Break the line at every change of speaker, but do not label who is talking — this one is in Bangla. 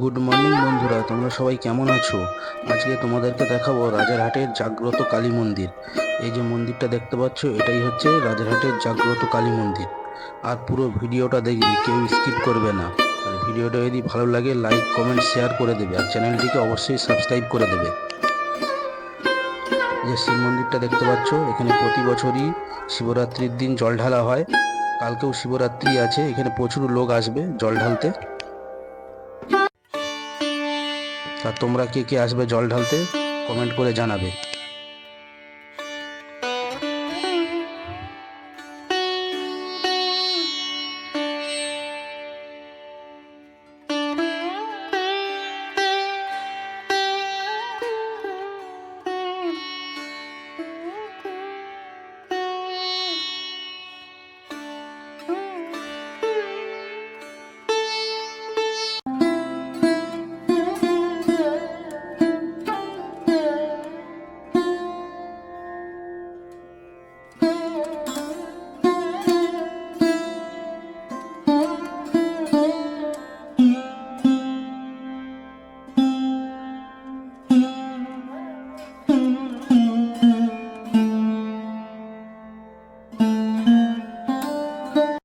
গুড মর্নিং বন্ধুরা, তোমরা সবাই কেমন আছো? আজকে তোমাদেরকে দেখাবো রাজারহাটের জাগ্রত কালী মন্দির। এই যে মন্দিরটা দেখতে পাচ্ছ, এটাই হচ্ছে রাজারহাটের জাগ্রত কালী মন্দির। আর পুরো ভিডিওটা দেখবি, কেউ স্কিপ করবে না। আর ভিডিওটা যদি ভালো লাগে লাইক কমেন্ট শেয়ার করে দেবে। আর চ্যানেলটিকে অবশ্যই সাবস্ক্রাইব করে দেবে। যে শিব মন্দিরটা দেখতে পাচ্ছ, এখানে প্রতি বছরই শিবরাত্রির দিন জল ঢালা হয়। কালকেও শিবরাত্রি আছে, এখানে প্রচুর লোক আসবে জল ঢালতে। তা তোমরা কে কে আসবে জল ঢালতে? কমেন্ট করে জানাবে।